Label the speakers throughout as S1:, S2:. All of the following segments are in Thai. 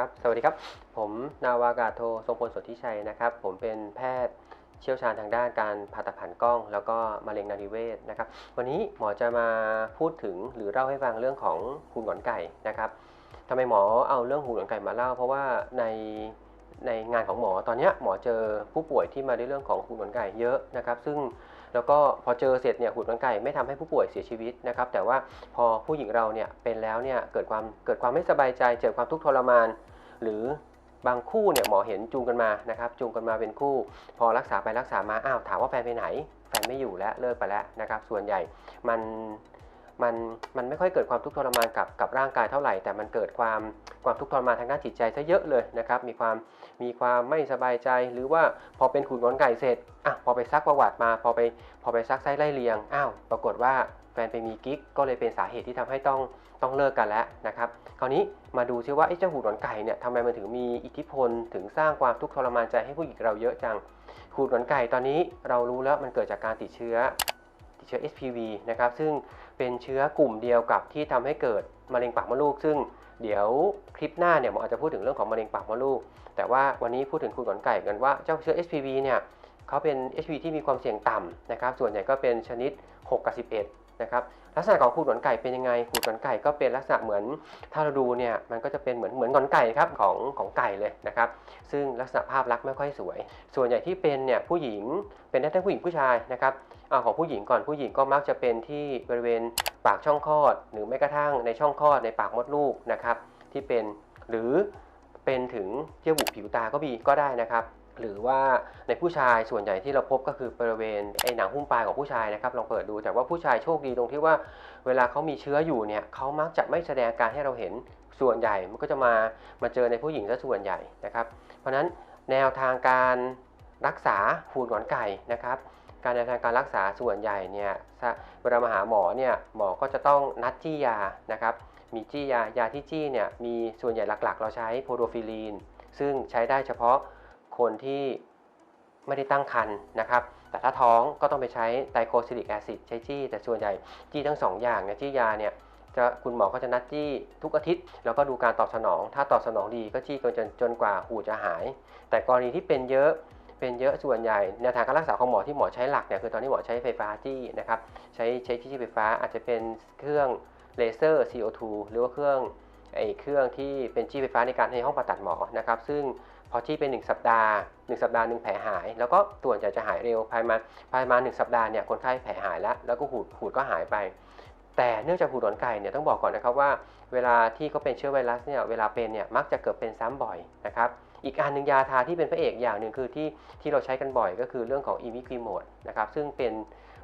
S1: ครับ สวัสดีครับ ผมนาวากาโททรงพลสนธิชัยนะครับ ผมเป็นแพทย์เชี่ยวชาญทางด้านการผ่าตัดผ่านกล้อง แล้วก็มะเร็งนาริเวศนะครับ วันนี้หมอจะมาพูดถึงหรือเล่าให้ฟังเรื่องของหูหงอนไก่นะครับทำไมหมอเอาเรื่องหูหงอนไก่มาเล่า เพราะว่าในในงานของหมอตอนนี้หมอเจอผู้ป่วยที่มาด้วยเรื่องของหูหงอนไก่เยอะนะครับ ซึ่ง แล้วก็พอเจอเสร็จเนี่ยหูหงอนไก่ไม่ทำให้ผู้ป่วยเสียชีวิตนะครับ แต่ว่าพอผู้หญิงเราเนี่ยเป็นแล้วเนี่ยเกิดความเกิดความไม่สบายใจเกิดความทุกข์ทรมาน หรือบางคู่เนี่ยหมอเห็นจูงกันมานะครับจูงกันมาเป็นคู่ พอรักษาไปรักษามาอ้าวถามว่าแฟนไปไหน แฟนไม่อยู่แล้วเลิกไปแล้วนะครับ ส่วนใหญ่มันมันมันไม่ค่อยเกิดความทุกข์ทรมานกับกับร่างกายเท่าไหร่ แต่มันเกิดความ ความทุกข์ทรมานทางด้านจิตใจซะเยอะเลยนะครับมีความมีความไม่สบายใจ หรือว่าพอเป็นขุนงอนไก่เสร็จอะพอไปซักประวัติมา พอไปพอไปซักไส้ไล่เลียงอ้าวปรากฏว่าแฟนไปมีกิ๊กก็เลยเป็นสาเหตุที่ทำให้ต้องต้องเลิกกันแล้วนะครับคราวนี้มาดูซิว่าไอ้เจ้าหูหนอนไก่เนี่ยทำไมมันถึงมีอิทธิพลถึงสร้างความทุกข์ทรมานใจให้ผู้หญิงเราเยอะจังหูหนอนไก่ตอนนี้เรารู้แล้วมันเกิดจากการติดเชื้อติดเชื้อ HPV นะครับซึ่งเป็นเชื้อกลุ่มเดียวกับที่ทำให้เกิด มะเร็งปากมดลูก ซึ่งเดี๋ยวคลิปหน้าเนี่ยหมอาจจะพูดถึงเรื่องของมะเร็งปากมดลูก แต่ว่าวันนี้พูดถึงหูหนอนไก่กันว่าเจ้าเชื้อ HPV เนี่ยเขาเป็น HPV ที่มีความเสี่ยงต่ำนะครับ ส่วนใหญ่ก็เป็นชนิด 6 กับ 11 นะครับ ลักษณะของหูหนอนไก่เป็นยังไงหูหนอนไก่ก็เป็นลักษณะเหมือนถ้าเราดูเนี่ย มันก็จะเป็นเหมือนเหมือนหนอนไก่ครับของของไก่เลยนะครับ ซึ่งลักษณะภาพลักษณ์ไม่ค่อยสวย ส่วนใหญ่ที่เป็นเนี่ยผู้หญิงเป็นได้ทั้งผู้หญิงผู้ชายนะครับอของผู้หญิงก่อนผู้หญิงก็มักจะเป็นที่บริเวณ ปากช่องคลอด หรือแม้กระทั่งในช่องคลอดในปากมดลูกนะครับที่เป็นหรือเป็นถึงเยื่อบุผิวตาก็มีก็ได้นะครับหรือว่าในผู้ชายส่วนใหญ่ที่เราพบก็คือบริเวณไอ้หนังหุ้มปลายของผู้ชายนะครับลองเปิดดูแต่ว่าผู้ชายโชคดีตรงที่ว่าเวลาเขามีเชื้ออยู่เนี่ยเขามักจะไม่แสดงการให้เราเห็นส่วนใหญ่มันก็จะมามาเจอในผู้หญิงซะส่วนใหญ่นะครับ เพราะฉะนั้นแนวทางการรักษาหูหนอนไก่นะครับ การแนทางการรักษาส่วนใหญ่เนี่ยเวลามาหาหมอเนี่ยหมอก็จะต้องนัดจี้ยานะครับมีจี้ยายาที่จี้เนี่ยมีส่วนใหญ่หลักๆ เราใช้โพโดฟิลีน ซึ่งใช้ได้เฉพาะคนที่ไม่ได้ตั้งครรภ์นะครับ แต่ถ้าท้องก็ต้องไปใช้ไตรโคซิลิกแอซิดใช้จี้ แต่ส่วนใหญ่จี้ทั้งสองอย่างเนี่ยจี้ยาเนี่ยจะคุณหมอก็จะนัดจี้ทุกอาทิตย์ แล้วก็ดูการตอบสนอง ถ้าตอบสนองดีก็จี้จนจนจนกว่าหูจะหาย แต่กรณีที่เป็นเยอะ เป็นเยอะส่วนใหญ่แนวทางการรักษาของหมอที่หมอใช้หลักเนี่ยคือตอนนี้หมอใช้ไฟฟ้าจี้นะครับใช้ใช้จี้ไฟฟ้าอาจจะเป็นเครื่องเลเซอร์ CO2 หรือว่าเครื่องไอเครื่องที่เป็นจี้ไฟฟ้าในการในห้องผ่าตัดหมอนะครับซึ่งพอจี้เป็น 1 สัปดาห์ 1 สัปดาห์หนึ่งแผลหาย แล้วก็ส่วนใหญ่จะหายเร็วภายมาภายมา 1 สัปดาห์เนี่ยคนไข้แผลหายแล้ว แล้วก็หูดหูดก็หายไป แต่เนื่องจากหูดหนอนไก่เนี่ยต้องบอกก่อนนะครับว่า เวลาที่เขาเป็นเชื้อไวรัสเนี่ยเวลาเป็นเนี่ยมักจะเกิดเป็นซ้ำบ่อยนะครับ อีกอันหนึ่งยาทาที่เป็นพระเอกอย่างหนึ่งคือที่ที่เราใช้กันบ่อยก็คือเรื่องของอิมิควิโมดนะครับซึ่งเป็น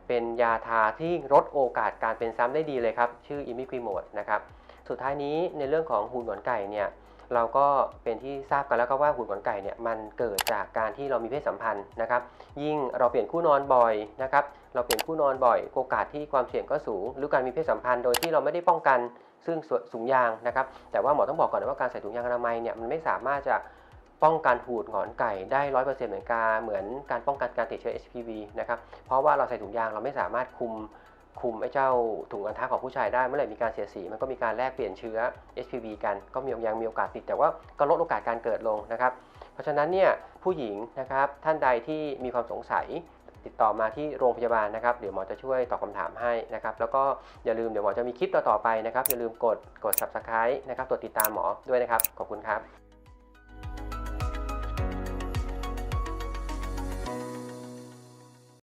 S1: เป็นยาทาที่ลดโอกาสการเป็นซ้ำได้ดีเลยครับ ชื่ออิมิควิโมดนะครับสุดท้ายนี้ในเรื่องของหูหนอนไก่เนี่ยเราก็เป็นที่ทราบกันแล้วก็ว่าหูหนอนไก่เนี่ยมันเกิดจากการที่เรามีเพศสัมพันธ์นะครับ ยิ่งเราเปลี่ยนคู่นอนบ่อยนะครับเราเปลี่ยนคู่นอนบ่อย โอกาสที่ความเสี่ยงก็สูง หรือการมีเพศสัมพันธ์โดยที่เราไม่ได้ป้องกันซึ่งสูงยางนะครับ แต่ว่าหมอต้องบอกก่อนนะว่าการใส่ถุงยางอนามัยเนี่ยมันไม่สามารถจะ ป้องกันหูดหงอนไก่ได้ร้อยเปอร์เซ็นต์เหมือนการเหมือนการป้องกันการติดเชื้อ HPV นะครับเพราะว่าเราใส่ถุงยางเราไม่สามารถคุมคุมไอ้เจ้าถุงอันทะของผู้ชายได้เมื่อไหร่มีการเสียสีมันก็มีการแลกเปลี่ยนเชื้อ HPV กันก็มียังมีโอกาสติดแต่ว่าก็ลดโอกาสการเกิดลงนะครับ เพราะฉะนั้นเนี่ยผู้หญิงนะครับท่านใดที่มีความสงสัยติดต่อมาที่โรงพยาบาลนะครับ เดี๋ยวหมอจะช่วยตอบคำถามให้นะครับ แล้วก็อย่าลืมเดี๋ยวหมอจะมีคลิปต่อๆไปนะครับ อย่าลืมกดกด subscribe นะครับกดติดตามหมอด้วยนะครับ ขอบคุณครับ